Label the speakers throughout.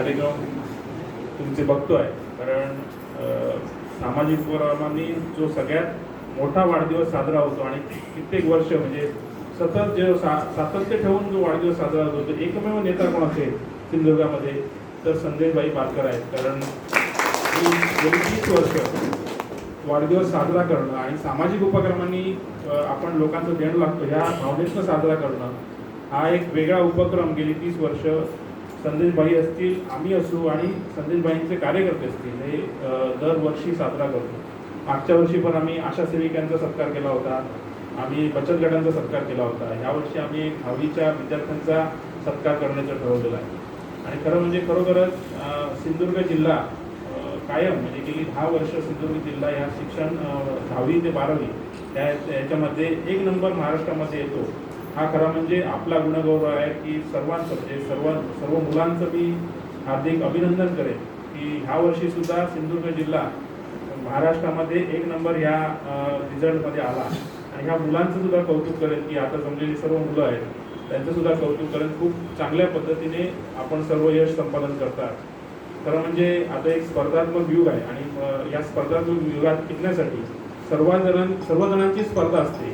Speaker 1: कार्यक्रम तुमचे बघतो आहे. कारण सामाजिक उपक्रमांनी जो सगळ्यात मोठा वाढदिवस साजरा होतो आणि कित्येक वर्ष म्हणजे सतत जे सा सातत्य ठेवून जो वाढदिवस साजरा होतो तो एकमेव नेता कोण असेल सिंधुदुर्गामध्ये? तर संदेशबाई पारकर आहेत. कारण गेली तीस वर्ष वाढदिवस साजरा करणं आणि सामाजिक उपक्रमांनी आपण लोकांचं देणं लागतो ह्या भावनेतनं साजरा करणं हा एक वेगळा उपक्रम गेली तीस वर्ष संदेशबाई असतील आम्ही असू आणि संदेशबाईंचे कार्यकर्ते असतील हे दरवर्षी साजरा करतो. मागच्या वर्षी पण आम्ही आशा सेविकांचा सत्कार केला होता. आम्ही बचत गटांचा सत्कार केला होता. यावर्षी आम्ही दहावीच्या विद्यार्थ्यांचा सत्कार करण्याचं ठरवलेलं आहे. आणि खरं म्हणजे खरोखरच सिंधुदुर्ग जिल्हा कायम म्हणजे गेली दहा वर्ष सिंधुदुर्ग जिल्हा या शिक्षण दहावी ते बारावी या याच्यामध्ये एक नंबर महाराष्ट्रामध्ये येतो. हा खरा म्हणजे आपला गुणगौरव आहे की सर्वांचं म्हणजे सर्व सर्व मुलांचं मी हार्दिक अभिनंदन करेन की ह्या वर्षी सुद्धा सिंधुदुर्ग जिल्हा महाराष्ट्रामध्ये एक नंबर ह्या रिझल्टमध्ये आला. आणि ह्या मुलांचं सुद्धा कौतुक करेन की आता जमलेली सर्व मुलं आहेत त्यांचं सुद्धा कौतुक करेन. खूप चांगल्या पद्धतीने आपण सर्व यश संपादन करतात. खरं म्हणजे आता एक स्पर्धात्मक युग आहे आणि या स्पर्धात्मक युगात टिकण्यासाठी सर्वजण सर्वजणांची स्पर्धा असते.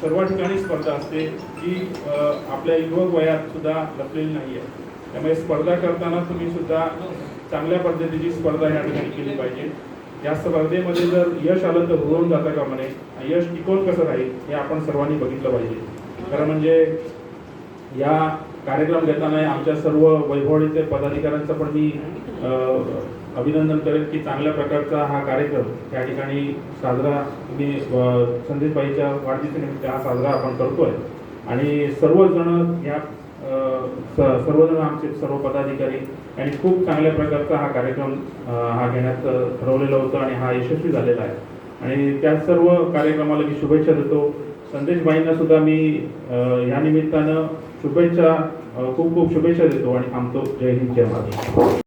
Speaker 1: सर्व ठिकाणी स्पर्धा असते जी आपल्या युवक वयात सुद्धा लपलेली नाही आहे. त्यामुळे स्पर्धा करताना तुम्ही सुद्धा चांगल्या पद्धतीची स्पर्धा या ठिकाणी केली पाहिजे. या स्पर्धेमध्ये जर यश आलं तर हुरळून जाता का म्हणे? यश टिकवून कसं राहील हे आपण सर्वांनी बघितलं पाहिजे. खरं म्हणजे या कार्यक्रम घेताना आमच्या सर्व वैभवडीचे पदाधिकाऱ्यांचं पण मी अभिनंदन करेन की चांगल्या प्रकारचा हा कार्यक्रम या ठिकाणी साजरा मी संदेशबाईच्या वाढदिवसानिमित्त हा साजरा आपण करतोय. आणि सर्वजण या स- सर्वजण आमचे सर्व पदाधिकारी आणि खूप चांगल्या प्रकारचा हा कार्यक्रम हा घेण्यात ठरवलेला ठरवलेलं होतं आणि हा यशस्वी झालेला आहे. आणि त्या सर्व कार्यक्रमाला मी शुभेच्छा देतो. संदेशबाईंना सुद्धा मी या निमित्तानं शुभेच्छा खूप खूप शुभेच्छा देतो आणि थांबतो. जय हिंद जय महाराष्ट्र.